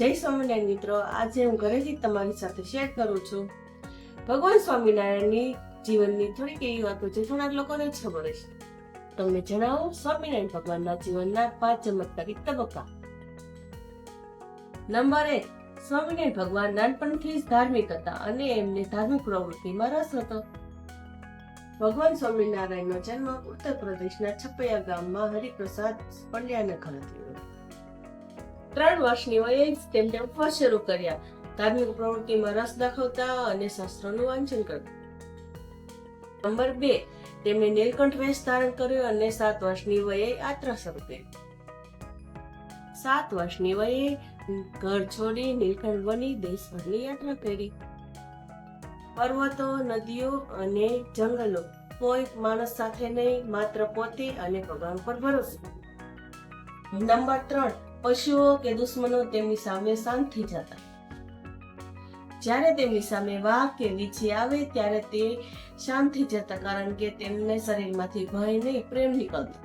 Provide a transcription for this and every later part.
જય સ્વામિનારાયણ મિત્રો. આજે હું ઘરેથી તમારી સાથે શેર કરું છું. ભગવાન સ્વામિનારાયણની જીવનની થોડીક એવી વાતો છે, થોડાક લોકોને જ ખબર હશે. તમને જણાવો, સ્વામિનારાયણ ભગવાનના જીવનના પાંચ ચમત્કારી તબક્કા. નંબર એક, સ્વામિનારાયણ ભગવાન નાનપણથી જ ધાર્મિક હતા અને એમને ધાર્મિક પ્રવૃત્તિમાં રસ હતો. ભગવાન સ્વામિનારાયણનો જન્મ ઉત્તર પ્રદેશના છપૈયા ગામમાં હરિપ્રસાદ પંડ્યાના ઘરે થયો. ત્રણ વર્ષની વયે જ તેમને ઉપવાસ શરૂ કર્યા. ધાર્મિક પ્રવૃત્તિમાં રસ દાખવતા અને શાસ્ત્રોનું વાંચન કરતા નંબર બે, તેમણે નીલકંઠ વેશ ધારણ કર્યો અને સાત વર્ષની વયે શરૂ કરી. સાત વર્ષની વયે ઘર છોડી નીલકંઠ બની દેશભરની યાત્રા કરી. પર્વતો, નદીઓ અને જંગલો, કોઈ માણસ સાથે નહીં, માત્ર પોતે અને ભગવાન પર ભરોસો. નંબર ત્રણ પશુઓ કે દુશ્મનો તેમની સામે શાંત થઈ જતા. જ્યારે તેમની સામે વાઘ કે વીછી આવે ત્યારે તે શાંત થઈ જતા કારણ કે તેમને શરીરમાંથી ભય નહીં પ્રેમ નીકળતો.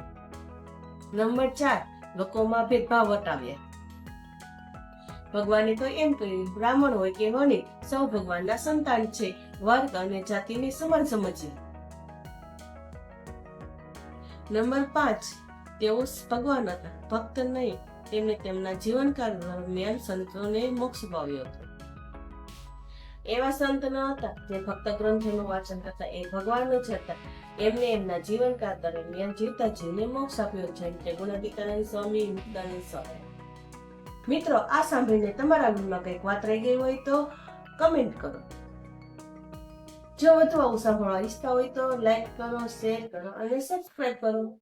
નંબર ચાર, લોકોમાં ભેદભાવ વટાવ્યા. ભગવાને તો એમ કહ્યું બ્રાહ્મણ હોય કે વણિક, સૌ ભગવાનના સંતાન છે, વર્ગ અને જાતિને સમાન સમજે નંબર પાંચ, તેઓ ભગવાન હતા, ભક્ત નહીં તેમણે તેમના જીવનકાળ દરમિયાન સંતોને મોક્ષ પાવ્યો હતો. એવા સંત ન હતા જે ફક્ત ગ્રંથોનું વાંચન કરતા એ ભગવાન જ હતા. એમને એમના જીવનકાળ દરમિયાન જીવતા જીવને મોક્ષ આપ્યો જેમ કે ગુણાતીતાનંદ સ્વામી મુક્તાની સ્વામી. મિત્રો, આ સાંભળીને તમારા મનમાં કંઈક વાત રહી ગઈ હોય તો કમેન્ટ કરો. જો વધુ આવું સાંભળવા ઈચ્છતા હોય તો લાઈક કરો શેર કરો અને સબસ્ક્રાઈબ કરો.